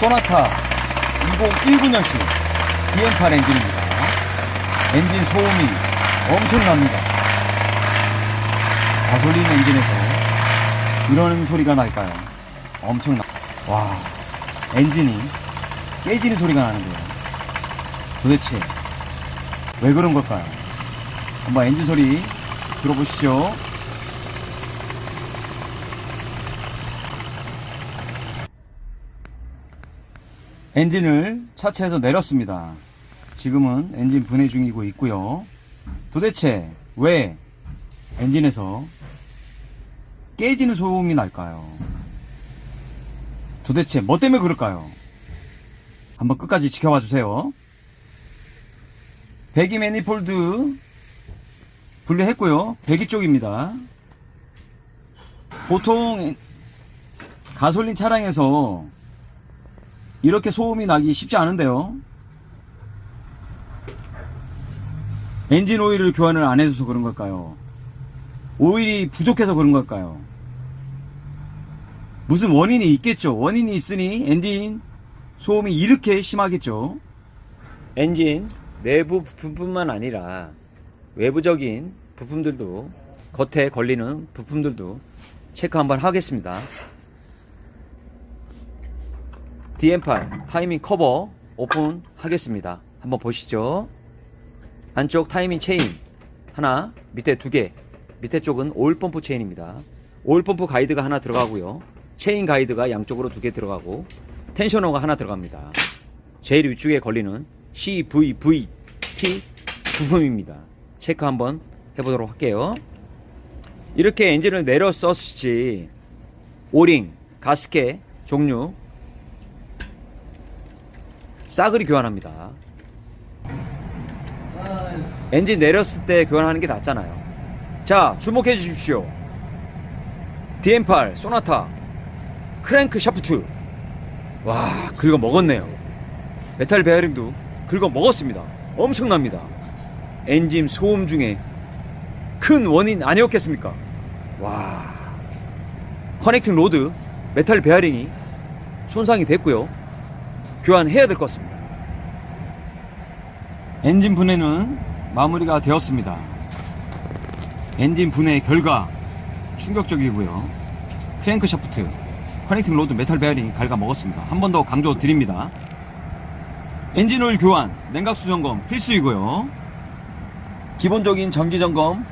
소나타 2019년식 DM8 엔진입니다. 엔진 소음이 엄청납니다. 가솔린 엔진에서 이런 소리가 날까요? 엄청나. 와, 엔진이 깨지는 소리가 나는데요. 도대체 왜 그런 걸까요? 한번 엔진 소리 들어보시죠. 엔진을 차체에서 내렸습니다. 지금은 엔진 분해 중이고 있고요. 도대체 왜 엔진에서 깨지는 소음이 날까요? 도대체 뭐 때문에 그럴까요? 한번 끝까지 지켜봐 주세요. 배기 매니폴드 분리했고요. 배기 쪽입니다. 보통 가솔린 차량에서 이렇게 소음이 나기 쉽지 않은데요. 엔진 오일을 교환을 안 해줘서 그런 걸까요? 오일이 부족해서 그런 걸까요? 무슨 원인이 있겠죠. 원인이 있으니 엔진 소음이 이렇게 심하겠죠. 엔진 내부 부품뿐만 아니라 외부적인 부품들도 겉에 걸리는 부품들도 체크 한번 하겠습니다. DM8 타이밍 커버 오픈하겠습니다. 한번 보시죠. 안쪽 타이밍 체인 하나, 밑에 두 개. 밑에 쪽은 오일 펌프 체인입니다. 오일 펌프 가이드가 하나 들어가고요. 체인 가이드가 양쪽으로 두 개 들어가고 텐셔너가 하나 들어갑니다. 제일 위쪽에 걸리는 CVVT 부품입니다. 체크 한번 해보도록 할게요. 이렇게 엔진을 내려 썼지 오링, 가스켓 종류 싸그리 교환합니다. 엔진 내렸을 때 교환하는 게 낫잖아요. 자, 주목해 주십시오. DM8 소나타 크랭크 샤프트. 와, 긁어 먹었네요. 메탈 베어링도 긁어 먹었습니다. 엄청납니다. 엔진 소음 중에 큰 원인 아니었겠습니까? 와. 커넥팅 로드, 메탈 베어링이 손상이 됐고요. 교환해야 될 것 같습니다. 엔진 분해는 마무리가 되었습니다. 엔진 분해 결과 충격적이고요. 크랭크 샤프트, 커넥팅 로드 메탈 베어링 갉아 먹었습니다. 한 번 더 강조 드립니다. 엔진 오일 교환, 냉각수 점검 필수이고요. 기본적인 정기 점검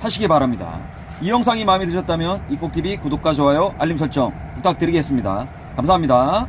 하시기 바랍니다. 이 영상이 마음에 드셨다면 이콕TV 구독과 좋아요, 알림 설정 부탁드리겠습니다. 감사합니다.